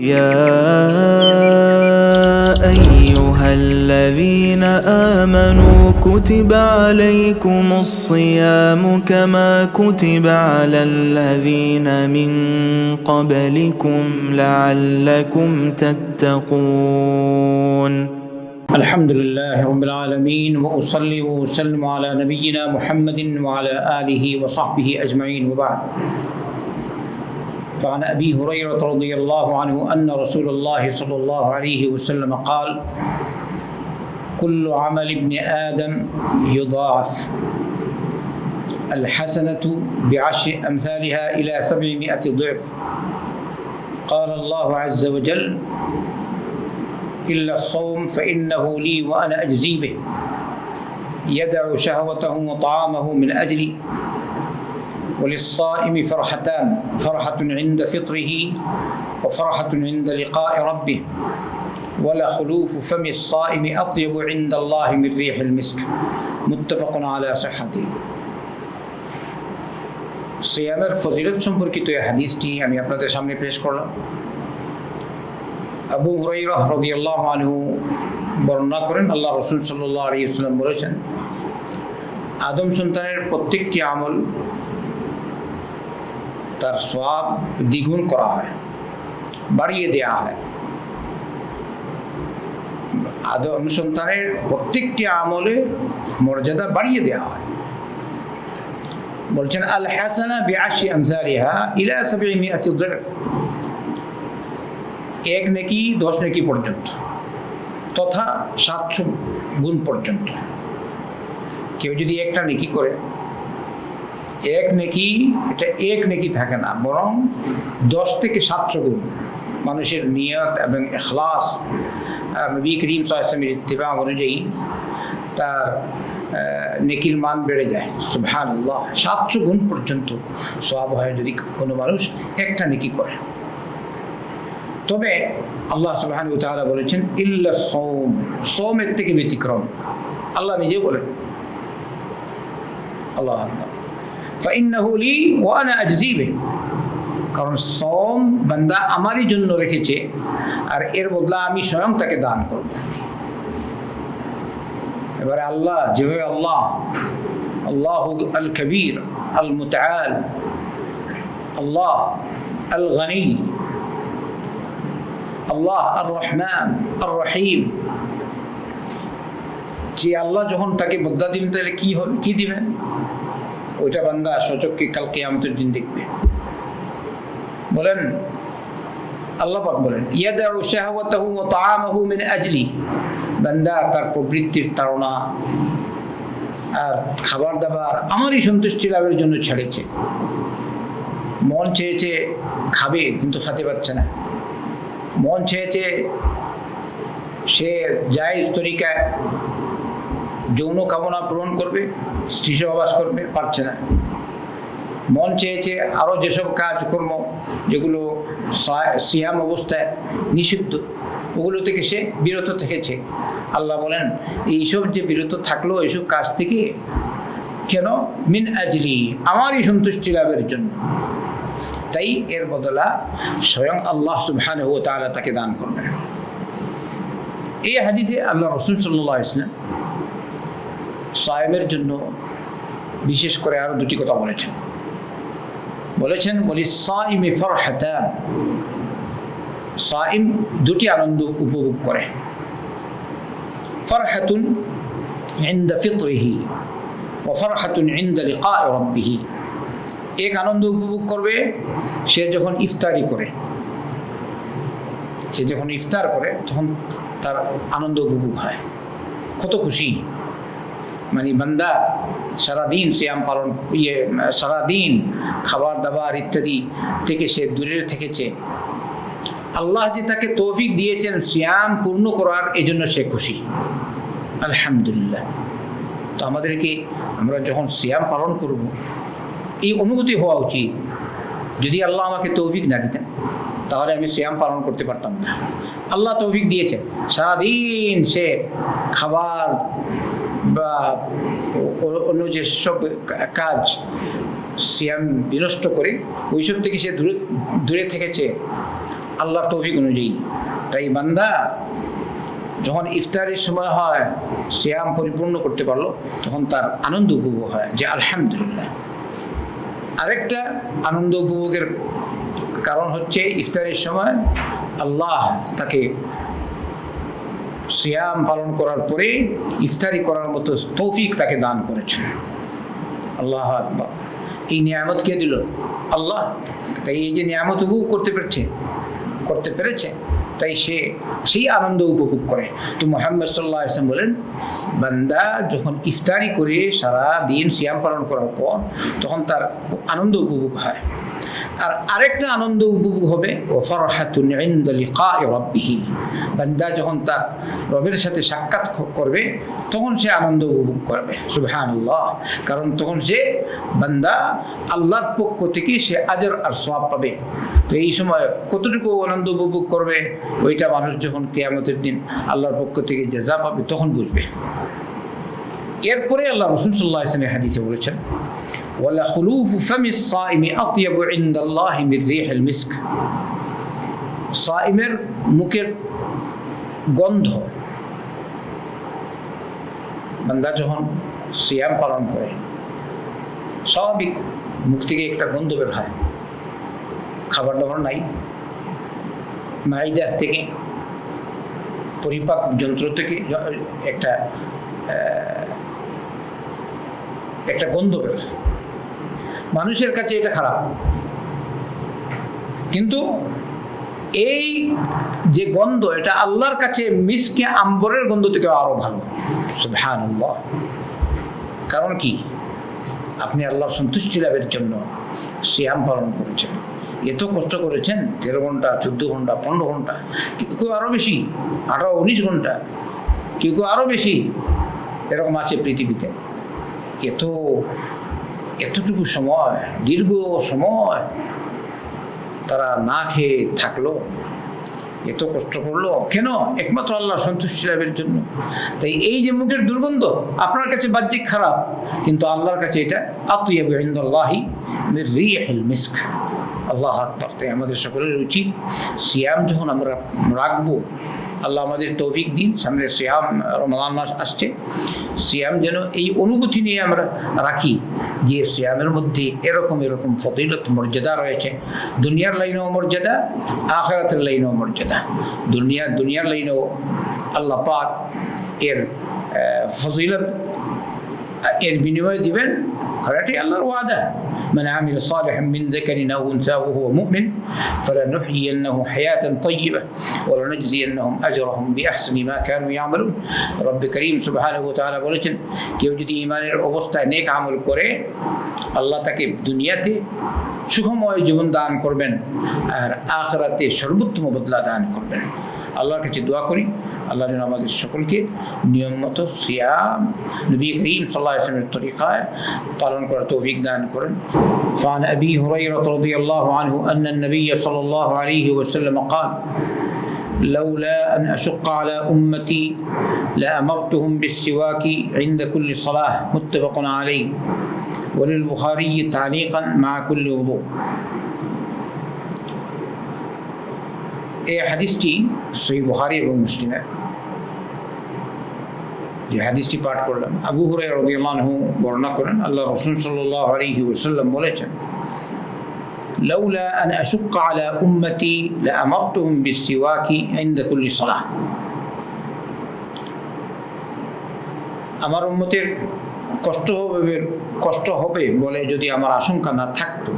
يا أيها الذين آمنوا كتب عليكم الصيام كما كتب على الذين من قبلكم لعلكم تتقون. الحمد لله رب العالمين وأصلي وأسلم على نبينا محمد وعلى آله وصحبه أجمعين. وبعد فعن أبي هريرة رضي الله عنه أن رسول الله صلى الله عليه وسلم قال كل عمل ابن آدم يضاعف. الحسنة بعشر أمثالها إلى سبعمائة ضعف. قال الله عز وجل إلا الصوم فإنه لي وأنا أجزي به. يدع شهوته وطعامه من أجلي. وللصائم فرحتان فرحة عند فطره وفرحة عند لقاء ربه ولخلوف فم الصائم أطيب عند الله من ريح المسك متفق على صحته সিয়ামের ফজিলত সম্পর্কিত এই হাদিসটি আমি আপনাদের সামনে পেশ করলাম আবু হুরাইরাহ রাদিয়াল্লাহু আনহু বর্ণনা করেন আল্লাহ রসুল সাল্লাল্লাহু আলাইহি ওয়াসাল্লাম বলেছেন আদম সন্তানের প্রত্যেকটি আমল তার সওয়াব দ্বিগুণ করা হয়, বাড়িয়ে দেয়া হয়। আদম সন্তানের প্রত্যেকটি আমলে মর্যাদা বাড়িয়ে দেওয়া হয়। বলছেন, আল হাসানা বিআশি আমসালিহা ইলা সাবঈমিয়াতি দিরফ। এক নেকি, দশ নেকি পর্যন্ত, তথা সাতশো গুণ পর্যন্ত। কেউ যদি একটা নেকি করে এক নেকি, এটা এক নেকি থাকে না, বরং দশ থেকে সাতশো গুণ। মানুষের নিয়ত এবং এখলাস নবী করিম সাহসমের ইত্তেবা অনুযায়ী তার নেকির মান বেড়ে যায়। সুবহান আল্লাহ সাতশো গুণ পর্যন্ত সব হয় যদি কোনো মানুষ একটা নেকি করে। তবে আল্লাহ সুবহান তাআলা বলেছেন, ইল্লা সোম সোমের থেকে ব্যতিক্রম। আল্লাহ নিজে বলেন। আল্লাহ ফাইন্নাহু লি ওয়া আনা আজজি কারণ সোম বান্দা আমারই জন্য রেখেছে, আর এর বদলা আমি স্বয়ং তাকে দান করব। এবারে আল্লাহ, যেভাবে আল্লাহ আল্লাহ আল কবির আল মুতাল আল্লাহ আল গনি আল্লাহ আর রহমান আর রহিম যে আল্লাহ যখন তাকে বদ্যা দিবেন, তাহলে কি হবে, কি দিবেন? ওইটা বান্দা সচককে কালকে আমাদের দিন দেখবে। বলেন, আল্লাহ পাক বলেন, ইয়াদাউ বান্দা তার প্রবৃত্তির তাড়না আর খাবার দাবার আমারই সন্তুষ্টি লাভের জন্য ছেড়েছে। মন চেয়েছে খাবে, কিন্তু খেতে পারছে না। মন চেয়েছে সে জায়জ তরিকায় যৌন কামনা পূরণ করবে, স্ত্রী সহবাস করবে, পারছে না। মন চেয়েছে আরও যেসব কাজকর্ম যেগুলো সিয়াম অবস্থায় নিষিদ্ধ, ওগুলো থেকে সে বিরত থেকেছে। আল্লাহ বলেন, এইসব যে বিরত থাকল, এইসব কাজ থেকে কেন? মিন আজলি, আমারই সন্তুষ্টি লাভের জন্য। তাই এর বদলা স্বয়ং আল্লাহ সুবহান ও তারা তাকে দান করবেন। এই হাদিসে আল্লাহ রসুল সাল্লাহ ইসলাম সায়েমের জন্য বিশেষ করে আরও দুটি কথা বলেছেন বলেছেন বলি সাইমে ফরহাতান সাইম দুটি আনন্দ উপভোগ করে ফরহাতুন عند فطره وفرحة عند لقاء ربه এক আনন্দ উপভোগ করবে সে যখন ইফতারি করে সে যখন ইফতার করে তখন তার আনন্দ উপভোগ হয় কত খুশি মানে বান্দা, সারাদিন শ্যাম পালন ইয়ে সারাদিন খাবার দাবার ইত্যাদি থেকে সে দূরে থেকেছে। আল্লাহ যে তাকে তৌফিক দিয়েছেন শ্যাম পূর্ণ করার এই জন্য সে খুশি। আলহামদুলিল্লাহ। তো আমাদেরকে আমরা যখন শ্যাম পালন করব, এই অনুভূতি হওয়া উচিত। যদি আল্লাহ আমাকে তৌফিক না দিতেন, তাহলে আমি শ্যাম পালন করতে পারতাম না। আল্লাহ তৌফিক দিয়েছেন। সারাদিন সে খাবার বা অন্য যেসব কাজ সিয়াম বিনষ্ট করে, ওইসব থেকে সে দূরে দূরে থেকেছে। আল্লাহ তৌফিক অনুযায়ী। তাই বান্দা যখন ইফতারের সময় হয় শ্যাম পরিপূর্ণ করতে পারল, তখন তার আনন্দ উপভোগ হয় যে আলহামদুলিল্লাহ। আরেকটা আনন্দ উপভোগের কারণ হচ্ছে ইফতারের সময় আল্লাহ তাকে সিয়াম পালন করার পরে ইফতারি করার মতো তৌফিক তাকে দান করেছেন। আল্লাহ এই নিয়ামত কে দিল? আল্লাহ। তাই এই যে নিয়ামত উপভোগ করতে পেরেছে করতে পেরেছে, তাই সে সেই আনন্দ উপভোগ করে। তো মোহাম্মদ সাল্লাহ আসলাম বলেন, বান্দা যখন ইফতারি করে সারা দিন সিয়াম পালন করার পর, তখন তার আনন্দ উপভোগ হয়। আর আরেকটা আনন্দ উপভোগ হবে, ও ফরহাতুন বান্দা যখন তার রবের সাথে সাক্ষাৎ করবে, তখন সে আনন্দ উপভোগ করবে, সুবহানাল্লাহ। কারণ তখন সে বান্দা আল্লাহর পক্ষ থেকে সে আজর আর সওয়াব পাবে। তো এই সময় কতটুকু আনন্দ উপভোগ করবে, ওইটা মানুষ যখন কেয়ামতের দিন আল্লাহর পক্ষ থেকে যে যা পাবে, তখন বুঝবে। এরপরে আল্লাহ রসুল সাল্লাহ ইসলামের হাদিসে বলেছেন, ওয়ালা খুলুফু ফামি সাইমি আতিয়াবু ইনদাল্লাহি মির রিহিল মিস্ক। সাইমের মুখের গন্ধ, বান্দা যখন সিয়াম পালন করে, স্বাভাবিক মুখ থেকে একটা গন্ধ বের হয়। খাবার দাবার নাই। মাইদা থেকে, পরিপাক যন্ত্র থেকে, একটা একটা গন্ধ বের হয়। মানুষের কাছে এটা খারাপ। কিন্তু এই যে গন্ধ, এটা আল্লাহর কাছে মিসকে আম্বরের গন্ধ থেকে আরও ভালো। সুবহানাল্লাহ। কারণ কি? আপনি আল্লাহর সন্তুষ্টি লাভের জন্য সিয়াম পালন করেছেন। এত কষ্ট করেছেন তেরো ঘণ্টা, চোদ্দ ঘণ্টা, পনেরো ঘণ্টা, কেউ কেউ আরও বেশি, আঠারো, উনিশ ঘণ্টা, কেউ কেউ আরও বেশি, এরকম আছে পৃথিবীতে। এত, এতটুকু সময়, দীর্ঘ সময় তারা না খেয়ে থাকল, এত কষ্ট করল, কেন? একমাত্র আল্লাহ সন্তুষ্টি লাভের জন্য। তাই এই যে মুখের দুর্গন্ধ, আপনার কাছে বাহ্যিক খারাপ, কিন্তু আল্লাহর কাছে এটা, আতিয়াবু মির রিহিল মিস্ক। আল্লাহ আকবার। তাই আমাদের সকলের উচিত সিয়াম যখন আমরা রাখব আল্লাহ আমাদের তৌফিক দিন। সামনে সিয়াম রমাদান মাস আসছে। সিয়াম যেন এই অনুভূতি নিয়ে আমরা রাখি যে সিয়ামের মধ্যে এরকম এরকম ফতিলত মর্যাদা রয়েছে। দুনিয়ার লাইনেও মর্যাদা, আখরাতের লাইনেও মর্যাদা। দুনিয়া দুনিয়ার লাইনেও আল্লাহ পাক এর ফজিলত এর বিনিময় দিবেন আর এটি আল্লাহর ওয়াদা من عمل صالحا من ذكر أو أنثى وهو مؤمن فلنحيينه حياة طيبة ولنجزينهم أجرهم بأحسن ما كانوا يعملون رب كريم سبحانه وتعالى বলেছেন কেউ যদি ইমানের অবস্থায় নেক আমল করে আল্লাহ তাকে দুনিয়াতে সুখময় জীবন দান করবেন আর আখরাতে সর্বোত্তম বদলা দান করবেন আল্লাহর কাছে দোয়া করি আল্লাহ যেন আমাদের সকলকে নিয়ম মতো সিয়াম নবী করিম সাল্লাহ ইসলামের তরিকায় পালন করার তৌফিক দান করেন فعن أبي هريرة رضي الله عنه أن النبي صلى الله عليه وسلم قال لولا أن أشق على أمتي لأمرتهم بالسواك عند كل صلاة متفق عليه وللبخاري تعليقا مع كل وضوء এই হাদিসটি সহি বুখারী এবং মুসলিমের যে হাদিসটি পাঠ করলাম আবু হুরাই রাদিয়াল্লাহু আনহু বর্ণনা করেন আল্লাহ রাসূল সাল্লাল্লাহু আলাইহি ওয়াসাল্লাম বলেছেন لولا أن أشق على أمتي لأمرتهم بالسواك عند كل صلاة আমার উম্মতের কষ্ট হবে কষ্ট হবে বলে যদি আমার আশঙ্কা না থাকতো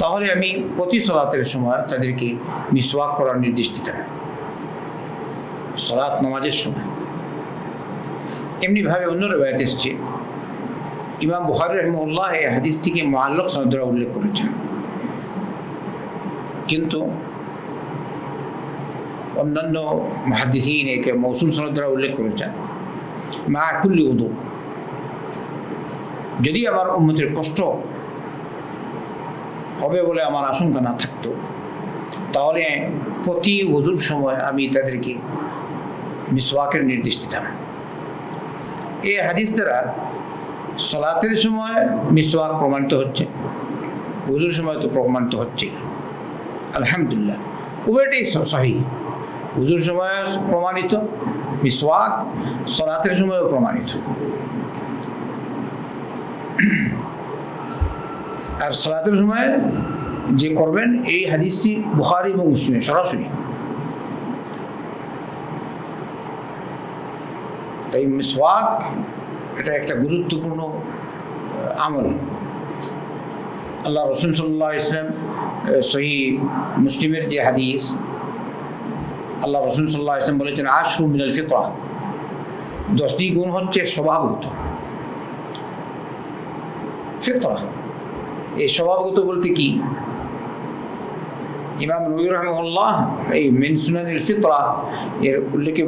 তাহলে আমি প্রতি সলাতের সময় তাদেরকে মিসওয়াক করার নির্দেশ দিতাম সলাৎ নামাজের সময় এমনিভাবে অন্য রেবায়ত এসছে। ইমাম বুখারি রহমুল্লাহ এই হাদিসটিকে মোয়াল্লক সনদরা উল্লেখ করেছেন। কিন্তু অন্যান্য মহাদিসিন একে মৌসুম সনদরা উল্লেখ করেছেন। মা কুল্লি উদু। যদি আমার উন্নতির কষ্ট হবে বলে আমার আশঙ্কা না থাকতো, তাহলে প্রতি ওজুর সময় আমি তাদেরকে মিসওয়াকের নির্দেশ দিতাম। এই হাদিস দ্বারা সলাতের সময় মিসওয়াক প্রমাণিত হচ্ছে উজুর সময় তো প্রমাণিত হচ্ছে। আলহামদুলিল্লাহ। উভয়টাই সহি। উজুর সময় প্রমাণিত, মিসওয়াক সলাতের সময়ও প্রমাণিত। আর সলাতের সময় যে করবেন, এই হাদিসটি বুখারি এবং মুসলিমে সরাসরি। তাই মিসওয়াক, এটা একটা গুরুত্বপূর্ণ আমল। আল্লাহ রসুল সাল্লাহ ইসলাম সহি মুসলিমের যে হাদিস, আল্লাহ রসুল সাল্লাহ ইসলাম বলেছেন, আশরু মিনাল ফিতরা। দশটি গুণ হচ্ছে স্বভাবগত। ফিতরা। এই স্বভাবগত বলতে কি? ইমাম নবী রহমুল্লাহ এই মিনসুনানিল ফিতরা, এর উল্লেখে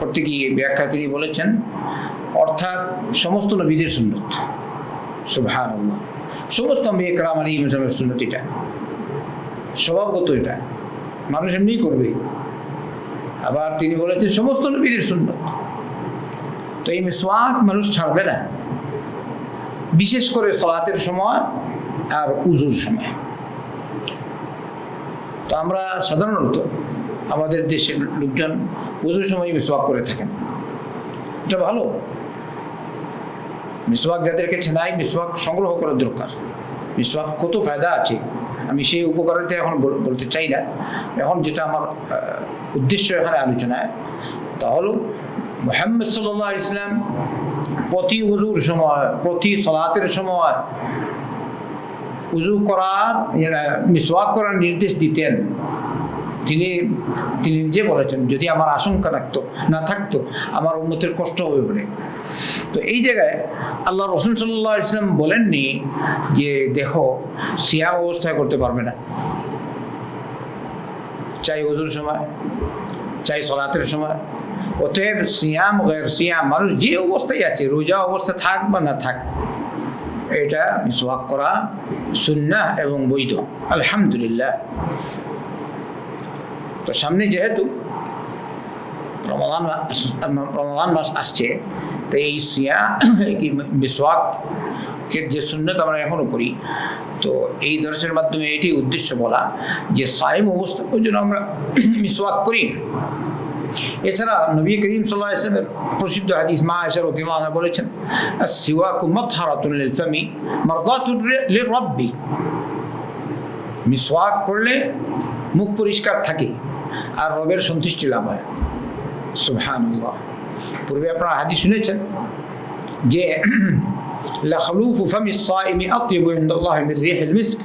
করতে গিয়ে ব্যাখ্যা তিনি বলেছেন, অর্থাৎ সমস্ত নবীদের সুন্নত। সুবহান আল্লাহ সমস্ত আম্বিয়া কালাম আলী ইসলামের সুন্নত এটা। স্বভাবগত এটা। মানুষ এমনিই করবে। আবার তিনি বলেছেন, সমস্ত নবীদের সুন্নত। তো এই মিসওয়াক মানুষ ছাড়বে না। বিশেষ করে সলাতের সময় আর উজুর সময়। তো আমরা সাধারণত আমাদের দেশের লোকজন উজুর সময় মিসওয়াক করে থাকেন। এটা ভালো। মিসওয়াক যাদের কাছে নাই মিসওয়াক সংগ্রহ করা দরকার। মিসওয়াক কত ফায়দা আছে? আমি সেই উপকারিতা এখন বল- বলতে চাই না। এখন যেটা আমার উদ্দেশ্য এখানে আলোচনায়, তা হলো মোহাম্মদ সাল্লাহ ইসলাম প্রতি উজুর সময়, প্রতি সলাতের সময় উজু করার মিসওয়াক করার নির্দেশ দিতেন। তিনি তিনি নিজে বলেছেন, যদি আমার আশঙ্কা রাখতো না থাকতো, আমার উন্নতির কষ্ট হবে বলে। তো এই জায়গায় আল্লাহ রসুল সাল্লাহ ইসলাম বলেননি যে, দেখো, সিয়াম অবস্থায় করতে পারবে না। চাই উজুর সময়, চাই সলাতের সময়। অতএব সিয়াম, গের সিয়াম, মানুষ যে অবস্থায় আছে, রোজা অবস্থা থাক বা না থাক এটা মিসওয়াক করা সুন্না এবং বৈধ। আলহামদুলিল্লাহ। তো সামনে যেহেতু রমাদান মাস- আসছে, তো এই সিয়া কি মিসওয়াকের যে সুন্নত আমরা এখনও করি, তো এই দর্শের মাধ্যমে এটি উদ্দেশ্য বলা যে সাইম অবস্থা পর্যন্ত আমরা মিসওয়াক করি। এছাড়া নবী করিম সাল্লাহ ইসলামের প্রসিদ্ধ হাদিস মা এসার রতিল্লাহ বলেছেন সিওয়াকু মতহারাতুল ফামি মারদাতুল লিরব্বি মিসওয়াক করলে মুখ পরিষ্কার থাকে আর রবের সন্তুষ্টি লাভ হয়। সুবহানাল্লাহ। পূর্বে আপনারা হাদিস শুনেছেন যে, লাখলুফু ফামি সাইমি আত্যবু ইনদাল্লাহ মির রিহিল মিস্ক।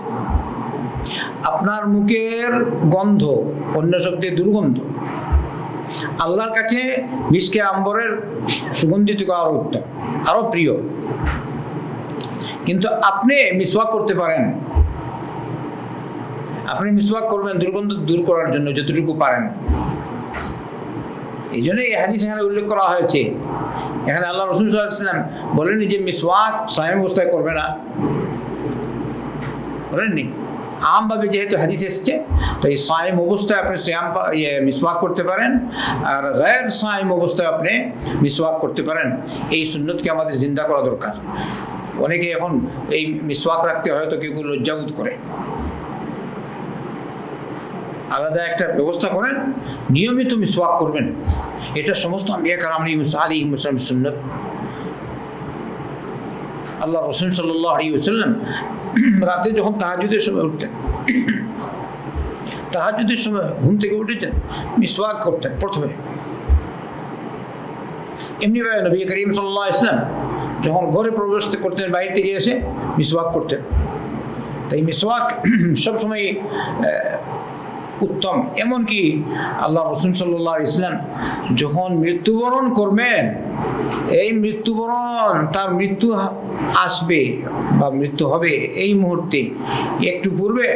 আপনার মুখের গন্ধ অন্য শব্দে দুর্গন্ধ আল্লাহর কাছে মিসকে আম্বরের সুগন্ধিত আরও উত্তম আরও প্রিয়। কিন্তু আপনি মিসওয়াক করতে পারেন। আপনি মিসওয়াক করবেন, দুর্গন্ধ দূর করার জন্য যতটুকু পারেন। এই জন্য এই হাদিস এখানে উল্লেখ করা হয়েছে। এখানে আল্লাহ রসুল সাল্লাম বলেননি যে মিসওয়াক সাহেব অবস্থায় করবে না। বলেননি? আমভাবে যেহেতু হাদিস এসছে, তো এই সাইম অবস্থায় আপনি শ্যাম ইয়ে মিসওয়াক করতে পারেন আর গায়ের সাইম অবস্থায় আপনি মিসওয়াক করতে পারেন। এই সুন্নতকে আমাদের জিন্দা করা দরকার। অনেকে এখন এই মিসওয়াক রাখতে হয়তো কেউ কেউ লজ্জাবোধ করে। আলাদা একটা ব্যবস্থা করেন, নিয়মিত মিসওয়াক করবেন। এটা সমস্ত আম্বিয়া কালাম আলী আলী মুসলাম সুন্নত। আল্লাহ রসুল সাল্লাহ আলী ওসাল্লাম রাতে যখন তাহাজুদের সময় উঠতেন তাহাজুদের সময় ঘুম থেকে উঠেছেন, মিসওয়াক করতেন প্রথমে। এমনিভাবে নবী করিম সাল্লাহ ইসলাম যখন ঘরে প্রবেশ করতেন বাইরে থেকে এসে মিসওয়াক করতেন। তাই মিসওয়াক সবসময় উত্তম। এমনকি আল্লাহ রসুল সাল্লাহ ইসলাম যখন মৃত্যুবরণ করবেন, এই মৃত্যুবরণ তার মৃত্যু আসবে বা মৃত্যু হবে এই মুহূর্তে। একটু পূর্বে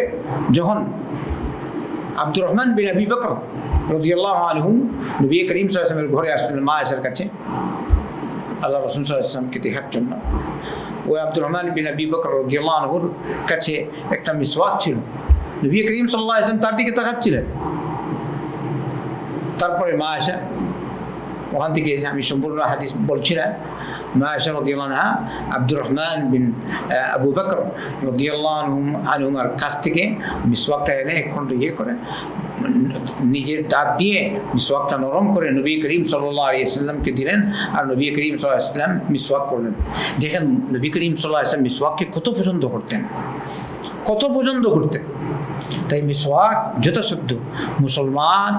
যখন আব্দুর রহমান বিন আবি বকর রাদিয়াল্লাহু আনহু নবী করিম আলাইহি ঘরে আসলেন মা আয়েশার কাছে। আল্লাহ রসুল আলাইহি দেখার জন্য। ওই আব্দুর রহমান বিন আবি বকর রাদিয়াল্লাহু আনহুর কাছে একটা মিসওয়াক ছিল। নবী করিম সাল্লাল্লাহু আলাইহি তার দিকে তাকাচ্ছিলেন। তারপরে মা আয়েশা ওখান থেকে আমি সম্পূর্ণ হাদিস বলছি না মা আয়েশা রাদিয়াল্লাহু আনহা আব্দুর রহমান বিন আবু বকর রাদিয়াল্লাহু আনহুম, আনহুমার কাছ থেকে মিসওয়াকটা এনে খণ্ড ইয়ে করে, নিজের দাঁত দিয়ে মিসওয়াকটা নরম করে নবী করিম সাল্লাহ আলিয়াল্লামকে দিলেন আর নবী করিম সাল্লাহ ইসলাম মিসওয়াক করলেন। দেখেন, নবী করিম সাল্লাহ ইসলাম মিসওয়াককে কত পছন্দ করতেন। কত পছন্দ করতেন। তাই মিসওয়াক যথাসাধ্য মুসলমান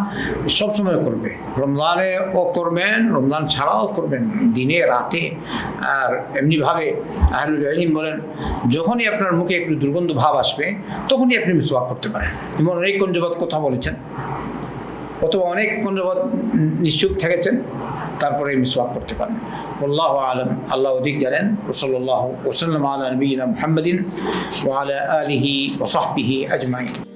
সবসময় করবে। রমজানে ও করবেন, রমজান ছাড়াও করবেন, দিনে, রাতে। আর এমনিভাবে আহলুল বলেন, যখনই আপনার মুখে একটু দুর্গন্ধ ভাব আসবে, তখনই আপনি মিসওয়াক করতে পারেন। এমন অনেক কঞ্জবাদ কথা বলেছেন। অথবা অনেক কঞ্জবাদ নিশ্চুপ থেকেছেন, তারপরে মিসওয়াক করতে পারেন। আল্লাহ আলম আল্লাহ অধিক জানেন ওসল্লাহ ওসাল্লাম আলা নবীনা মুহাম্মদিন ওয়ালা আলিহি ওসাহবিহি আজমাইন